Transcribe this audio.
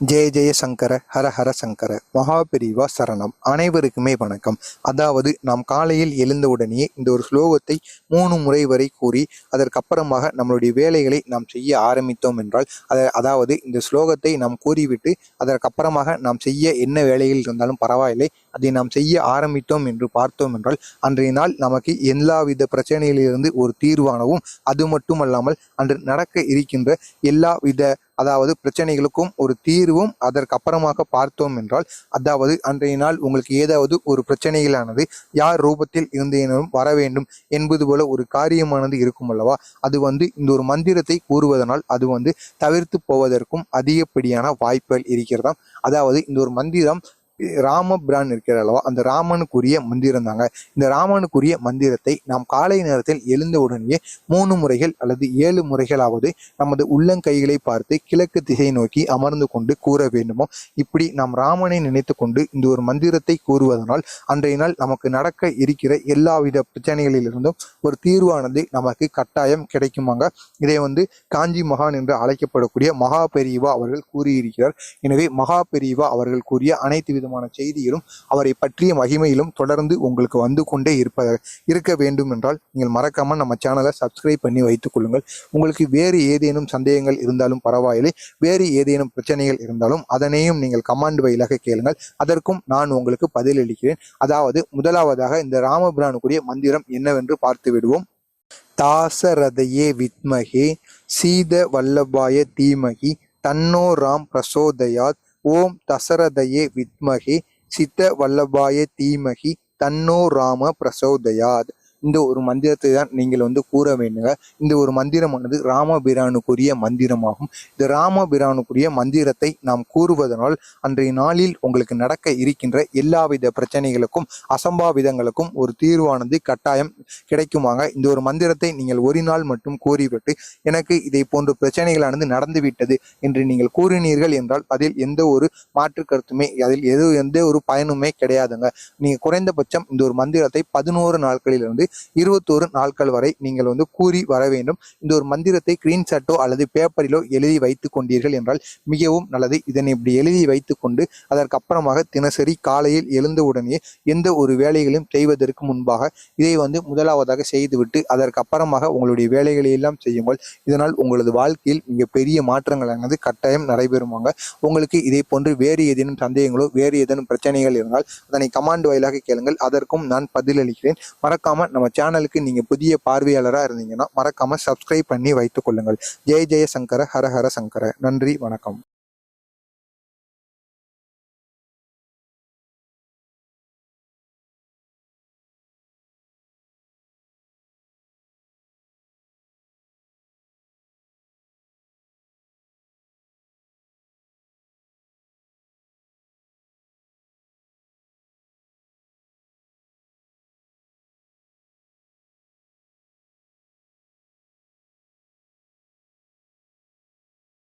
ஜெய ஜெய சங்கர ஹர ஹர சங்கர மகாபெரிவா சரணம். அனைவருக்குமே வணக்கம். அதாவது நாம் காலையில் எழுந்தவுடனேயே இந்த ஒரு ஸ்லோகத்தை மூணு முறை வரை கூறி அதற்கப்புறமாக நம்மளுடைய வேலைகளை நாம் செய்ய ஆரம்பித்தோம் என்றால் அத அதாவது இந்த ஸ்லோகத்தை நாம் கூறிவிட்டு அதற்கப்புறமாக நாம் செய்ய என்ன வேலைகள் இருந்தாலும் பரவாயில்லை அதை நாம் செய்ய ஆரம்பித்தோம் என்று பார்த்தோம் என்றால் அன்றைய நாள் நமக்கு எல்லாவித பிரச்சனையிலிருந்து ஒரு தீர்வானவும் அது மட்டுமல்லாமல் அன்று நடக்க இருக்கின்ற எல்லா வித அதாவது பிரச்சனைகளுக்கும் ஒரு தீர்வும் அதற்கப்புறமாக பார்த்தோம் என்றால் அதாவது அன்றைய நாள் உங்களுக்கு ஏதாவது ஒரு பிரச்சனைகளானது யார் ரூபத்தில் இருந்தேனும் வர வேண்டும் என்பது போல ஒரு காரியமானது இருக்கும் அல்லவா? அது வந்து இந்த ஒரு மந்திரத்தை கூறுவதனால் அது வந்து தவிர்த்து போவதற்கும் அதிகப்படியான வாய்ப்புகள் இருக்கிறதாம். அதாவது இந்த ஒரு மந்திரம் ராம பிரான் இருக்கிற அல்லவா அந்த ராமனுக்குரிய மந்திரம் தாங்க. இந்த ராமனுக்குரிய மந்திரத்தை நாம் காலை நேரத்தில் எழுந்த மூணு முறைகள் அல்லது ஏழு முறைகளாவது நமது உள்ளங்கைகளை பார்த்து கிழக்கு திசை நோக்கி அமர்ந்து கொண்டு கூற வேண்டுமோ? இப்படி நாம் ராமனை நினைத்து கொண்டு இந்த ஒரு மந்திரத்தை கூறுவதனால் அன்றைய நாள் நமக்கு நடக்க இருக்கிற எல்லாவித பிரச்சனைகளிலிருந்தும் ஒரு தீர்வானது நமக்கு கட்டாயம் கிடைக்குமாங்க. இதை வந்து காஞ்சி மகான் என்று அழைக்கப்படக்கூடிய மகா பெரியவா அவர்கள் கூறியிருக்கிறார். எனவே மகா பெரியவா அவர்கள் கூறிய அனைத்து விதமான செய்தியிலும் அவரை பற்றிய மகிமையிலும் தொடர்ந்து உங்களுக்கு வந்து கொண்டே இருப்ப இருக்க வேண்டும் என்றால் நீங்கள் மறக்காமல் நம்ம சேனலை சப்ஸ்கிரைப் பண்ணி வைத்துக் கொள்ளுங்கள். உங்களுக்கு வேறு ஏதேனும் சந்தேகங்கள் இருந்தாலும் பரவாயில்லை. வேறு ஏதேனும் பிரச்சனைகள் இருந்தாலும் அதனையும் நீங்கள் கமாண்ட் வழியாக கேளுங்கள். அதற்கும் நான் உங்களுக்கு பதிலளிக்கிறேன். அதாவது முதலாவதாக இந்த ராமபிரானுக்குரிய மந்திரம் என்னவென்று பார்த்து விடுவோம். தாசரதையே வித்மகே சீத வல்லபாய தீமகி தன்னோ ராம் பிரசோதயாத் ஓம் தசரதையே வித்மகி சித்த வல்லபாய தீமகி தன்னோ ராம பிரசோதயாத். இந்த ஒரு மந்திரத்தை தான் நீங்கள் வந்து கூற வேண்டுங்க. இந்த ஒரு மந்திரமானது ராமபிரானுக்குரிய மந்திரமாகும். இந்த ராமபிரானுக்குரிய மந்திரத்தை நாம் கூறுவதனால் அன்றைய நாளில் உங்களுக்கு நடக்க இருக்கின்ற எல்லாவித பிரச்சனைகளுக்கும் அசம்பாவிதங்களுக்கும் ஒரு தீர்வானது கட்டாயம் கிடைக்குமாங்க. இந்த ஒரு மந்திரத்தை நீங்கள் ஒரு நாள் மட்டும் கூறிவிட்டு எனக்கு இதை போன்ற பிரச்சனைகளானது நடந்துவிட்டது என்று நீங்கள் கூறினீர்கள் என்றால் அதில் எந்த ஒரு மாற்று கருத்துமே அதில் எது எந்த ஒரு பயனுமே கிடையாதுங்க. நீங்கள் குறைந்தபட்சம் இந்த ஒரு மந்திரத்தை பதினோரு நாட்களிலிருந்து இருபத்தோரு நாட்கள் வரை நீங்கள் வந்து கூறி வர வேண்டும். இந்த ஒரு மந்திரத்தை ஸ்கிரீன்ஷாட்டோ அல்லது பேப்பரிலோ எழுதி வைத்துக் கொண்டீர்கள் என்றால் மிகவும் நல்லது. இதனை இப்படி எழுதி வைத்துக்கொண்டு கொண்டு தினசரி காலையில் எழுந்த உடனே எந்த ஒரு வேலைகளையும் செய்வதற்கு முன்பாக இதை வந்து முதலாவதாக செய்துவிட்டு அதற்கப்புறமாக உங்களுடைய வேலைகளை எல்லாம் செய்யுங்கள். இதனால் உங்களது வாழ்க்கையில் மிக பெரிய மாற்றங்களானது கட்டாயம் நடைபெறுவாங்க உங்களுக்கு இதே போன்று வேறு ஏதேனும் சந்தேகங்களோ வேறு ஏதேனும் பிரச்சனைகள் இருந்தால் அதனை கமாண்ட் வாயிலாக கேளுங்கள். அதற்கும் நான் பதிலளிக்கிறேன். மறக்காம நம்ம சேனலுக்கு நீங்க புதிய பார்வையாளராக இருந்தீங்கன்னா மறக்காம சப்ஸ்கிரைப் பண்ணி வைத்துக் கொள்ளுங்கள். ஜெய ஜெய சங்கர ஹர ஹர சங்கர. நன்றி வணக்கம்.